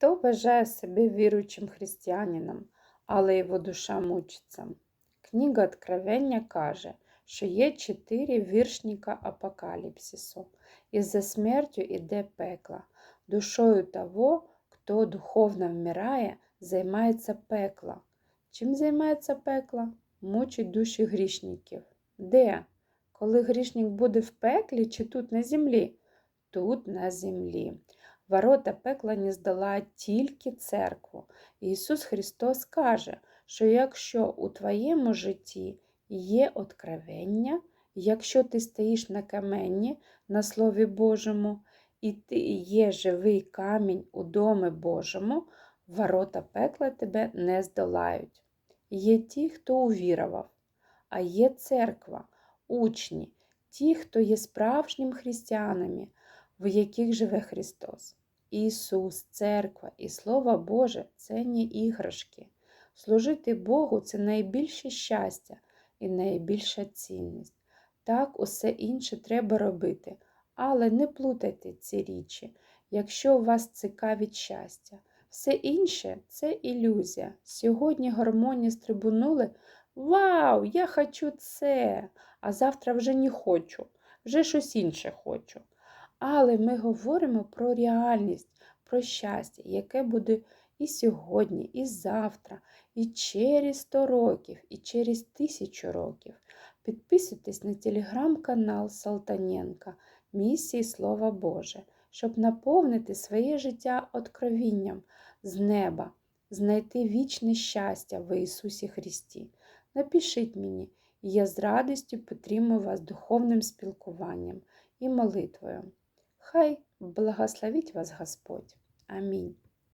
Хто вважає себе віруючим християнином, але його душа мучиться? Книга Откровення каже, що є чотири віршника апокаліпсису, і за смертю іде пекла. Душою того, хто духовно вмирає, займається пекла. Чим займається пекла? Мучить душі грішників. Де? Коли грішник буде в пеклі чи тут на землі? Тут на землі. Ворота пекла не здолають тільки церкву. Ісус Христос каже, що якщо у твоєму житті є откровення, якщо ти стоїш на камені, на Слові Божому, і ти є живий камінь у домі Божому, ворота пекла тебе не здолають. Є ті, хто увірував, а є церква, учні, ті, хто є справжнім християнами, в яких живе Христос. Ісус, церква і Слово Боже це не іграшки. Служити Богу це найбільше щастя і найбільша цінність. Так, усе інше треба робити, але не плутайте ці річі, якщо у вас цікавить щастя. Все інше це ілюзія. Сьогодні гормоні стрибунули. Вау, я хочу це, а завтра вже не хочу, вже щось інше хочу. Але ми говоримо про реальність, про щастя, яке буде і сьогодні, і завтра, і через 100 років, і через тисячу років. Підписуйтесь на телеграм-канал Салтаненка Місії Слова Боже, щоб наповнити своє життя откровінням з неба, знайти вічне щастя в Ісусі Христі. Напишіть мені, і я з радістю підтримую вас духовним спілкуванням і молитвою. Хай благословить вас Господь. Амінь.